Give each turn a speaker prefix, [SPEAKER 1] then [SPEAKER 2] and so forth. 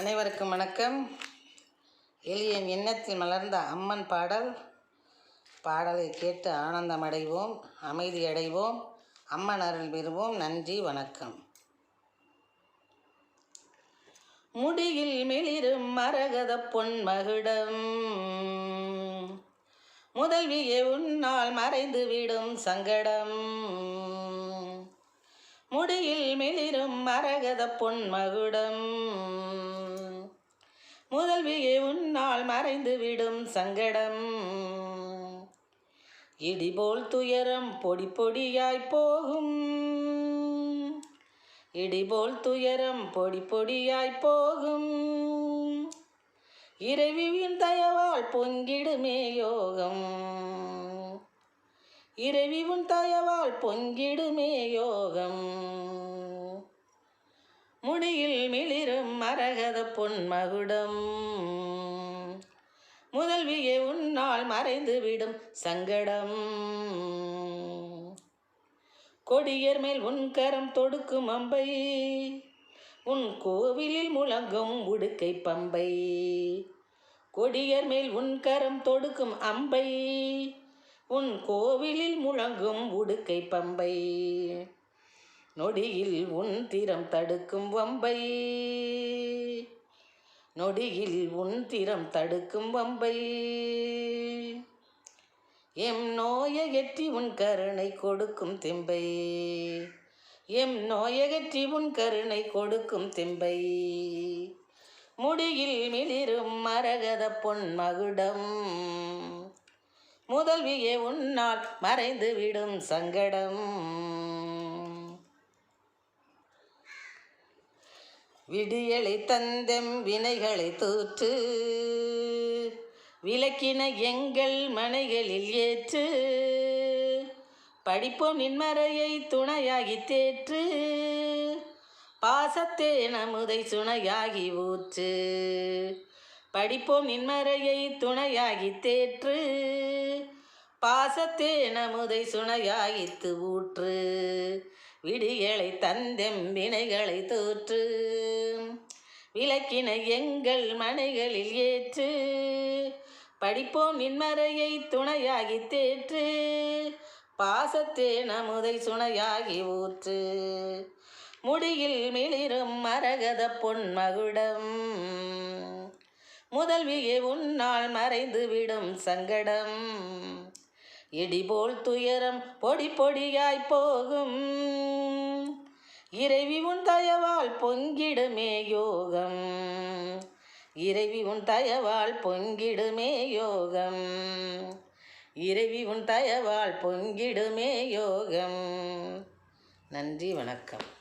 [SPEAKER 1] அனைவருக்கும் வணக்கம். எளியன் எண்ணத்தில் மலர்ந்த அம்மன் பாடல். பாடலை கேட்டு ஆனந்தம் அடைவோம் அமைதி அடைவோம் அம்மன் அருள் பெறுவோம். நன்றி வணக்கம். முடியில் மெளிரும் மரகத பொன்மகுடம். முதல்வியே உன்னால் மறைந்து விடும் சங்கடம். முடியில் மெளிரும் மரகத பொன்மகுடம். முதல்வியே உன்னால் மறைந்து விடும் சங்கடம். இடிபோல் துயரம் பொடி பொடியாய் போகும். இடிபோல் துயரம் பொடி பொடியாய் போகும். இறைவியின் தயவால் பொங்கிடுமே யோகம். இறைவி உன் தயவால் பொங்கிடுமே யோகம். முடியில் மிளிரும் மரகத பொன்மகுடம் முதல்வியே உன்னால் மறைந்து விடும் சங்கடம். கொடியர் மேல் உன் கரம் தொடுக்கும் அம்பை. உன் கோவிலில் முழங்கும் உடுக்கை பம்பை. கொடியர் மேல் உன் கரம் தொடுக்கும் அம்பை. உன் கோவிலில் முழங்கும் உடுக்கை பம்பை. நொடியில் உன் திறம் தடுக்கும் வம்பை. நொடியில் உன் திறம் தடுக்கும் வம்பை. எம் நோயகற்றி உன் கருணை கொடுக்கும் திம்பை. எம் நோயகற்றி உன் கருணை கொடுக்கும் திம்பை. முடியில் மிளிரும் மரகத பொன் மகுடம். முதல்வியே உன்னால் மறைந்து விடும் சங்கடம். விடியலை தந்தம் வினைகளை தூற்று விளக்கின எங்கள் மனைகளில் ஏற்று படிப்போம் நின்மறையை துணையாகி தேற்று பாசத்தே நமுதை சுனையாகி ஊற்று. படிப்போம் நின்மறையை துணையாகி தேற்று பாசத்தே நமுதை சுணையாகித்து ஊற்று. விடிகளை தந்தெம் வினைகளை தோற்று. விளக்கின எங்கள் மனைகளில் ஏற்று. படிப்போம் நின்மறையை துணையாகி தேற்று பாசத்தே நமுதை சுனையாகி ஊற்று. முடியில் மிளிரும் மரகத பொன்மகுடம். முதல்வியே உன்னால் மறைந்து விடும் சங்கடம். இடிபோல் துயரம் பொடி பொடியாய் போகும். இறைவி உன் தயவால் பொங்கிடுமே யோகம். இறைவி உன் தயவால் பொங்கிடுமே யோகம். இறைவி உன் தயவால் பொங்கிடுமே யோகம். நன்றி வணக்கம்.